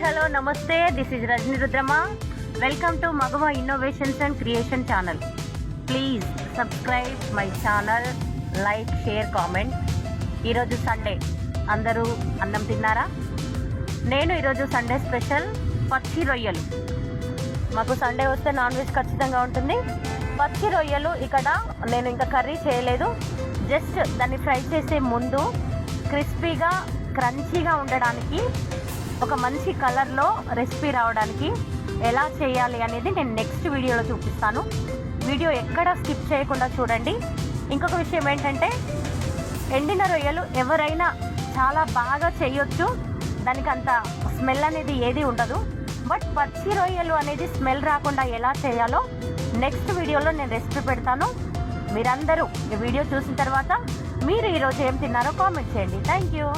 Hello నమస్తే. This is Rajani Rudrama welcome to మగవ innovations and creation channel please subscribe my channel like share comment ఈరోజు Sunday అందరూ అన్నం తిన్నారా? నేను ఈరోజు సండే స్పెషల్ పచ్చి రొయ్యలు. మాకు సండే వస్తే నాన్ వెజ్ ఖచ్చితంగా ఉంటుంది. పచ్చి రొయ్యలు ఇక్కడ నేను ఇంకా కర్రీ చేయలేదు. జస్ట్ దాన్ని ఫ్రై చేసే ముందు క్రిస్పీగా క్రంచీగా ఉండడానికి ఒక మంచి కలర్లో రెసిపీ రావడానికి ఎలా చేయాలి అనేది నేను నెక్స్ట్ వీడియోలో చూపిస్తాను. వీడియో ఎక్కడ స్కిప్ చేయకుండా చూడండి. ఇంకొక విషయం ఏంటంటే ఎండిన రొయ్యలు ఎవరైనా చాలా బాగా చేయొచ్చు. దానికి అంత స్మెల్ అనేది ఏది ఉండదు. బట్ పచ్చి రొయ్యలు అనేది స్మెల్ రాకుండా ఎలా చేయాలో నెక్స్ట్ వీడియోలో నేను రెసిపీ పెడతాను. మీరందరూ ఈ వీడియో చూసిన తర్వాత మీరు ఈరోజు ఏం తిన్నారో కామెంట్ చేయండి. Thank you